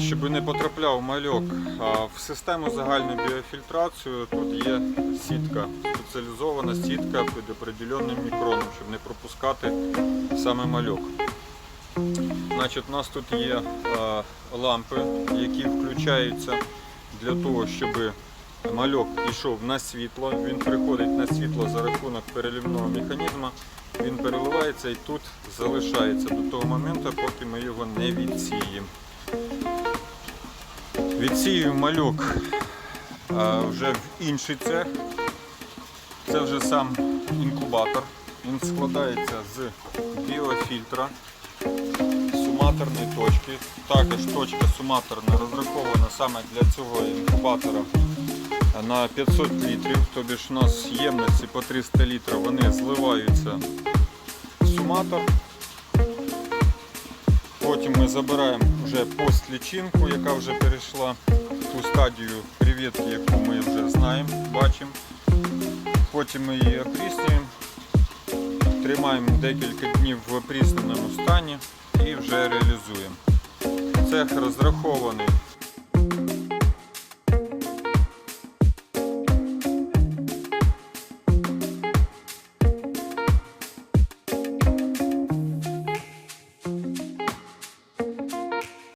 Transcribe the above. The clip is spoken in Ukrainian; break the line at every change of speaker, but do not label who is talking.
Щоб не потрапляв мальок в систему загальної біофільтрації, тут є сітка, спеціалізована сітка під определенним мікроном, щоб не пропускати саме мальок. Значить, у нас тут є лампи, які включаються для того, щоб мальок йшов на світло. Він приходить на світло за рахунок перелівного механізму. Він переливається і тут залишається до того моменту, поки ми його не відсіємо. Відсію малюк а, вже в інший цех. Це вже сам інкубатор. Він складається з біофільтра, суматорної точки. Також точка суматорна розрахована саме для цього інкубатора на 500 літрів. Тобі ж у нас ємності по 300 літрів, вони зливаються в суматор. Потім ми забираємо вже постлічинку, яка вже перейшла в ту стадію креветки, яку ми вже знаємо, бачимо. Потім ми її опріснюємо, тримаємо декілька днів в опрісненому стані і вже реалізуємо. Цех розрахований